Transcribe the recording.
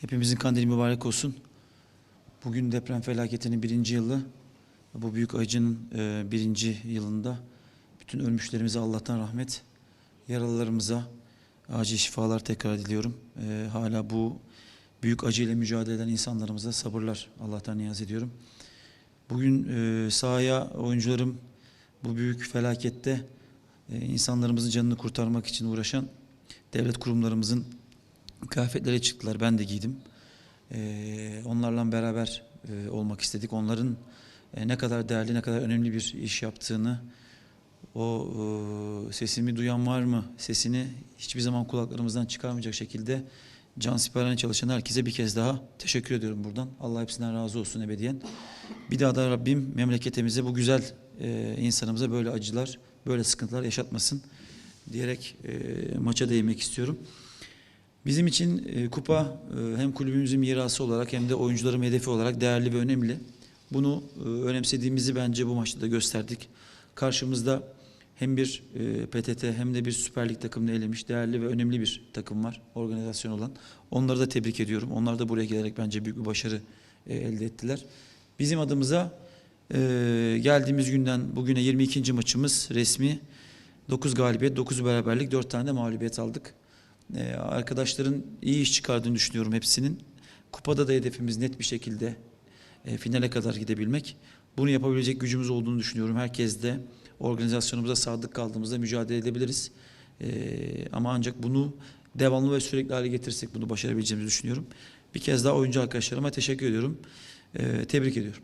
Hepimizin kandili mübarek olsun. Bugün deprem felaketinin birinci yılı. Bu büyük acının e, birinci yılında bütün ölmüşlerimize Allah'tan rahmet, yaralılarımıza acil şifalar tekrar diliyorum. E, hala bu büyük acıyla mücadele eden insanlarımıza sabırlar Allah'tan niyaz ediyorum. Bugün e, sahaya oyuncularım bu büyük felakette insanlarımızın canını kurtarmak için uğraşan devlet kurumlarımızın kıyafetlere çıktılar. Ben de giydim. E, onlarla beraber e, olmak istedik. Onların e, ne kadar değerli, ne kadar önemli bir iş yaptığını, o e, sesimi duyan var mı? Sesini hiçbir zaman kulaklarımızdan çıkarmayacak şekilde can siperhane çalışan herkese bir kez daha teşekkür ediyorum buradan. Allah hepsinden razı olsun ebediyen. Bir daha da Rabbim memleketimize bu güzel e, insanımıza böyle acılar, böyle sıkıntılar yaşatmasın diyerek e, maça değinmek istiyorum. Bizim için e, kupa e, hem kulübümüzün mirası olarak hem de oyuncuların hedefi olarak değerli ve önemli. Bunu e, önemsediğimizi bence bu maçta da gösterdik. Karşımızda hem bir e, PTT hem de bir Süper Lig takımını elemiş değerli ve önemli bir takım var, organizasyon olan. Onları da tebrik ediyorum. Onlar da buraya gelerek bence büyük bir başarı e, elde ettiler. Bizim adımıza e, geldiğimiz günden bugüne 22. maçımız resmi 9 galibiyet, 9 beraberlik, 4 tane de mağlubiyet aldık. Ee, arkadaşların iyi iş çıkardığını düşünüyorum hepsinin. Kupada da hedefimiz net bir şekilde e, finale kadar gidebilmek. Bunu yapabilecek gücümüz olduğunu düşünüyorum. Herkes de organizasyonumuza sadık kaldığımızda mücadele edebiliriz. Ee, ama ancak bunu devamlı ve sürekli hale getirirsek bunu başarabileceğimizi düşünüyorum. Bir kez daha oyuncu arkadaşlarıma teşekkür ediyorum. Ee, tebrik ediyorum.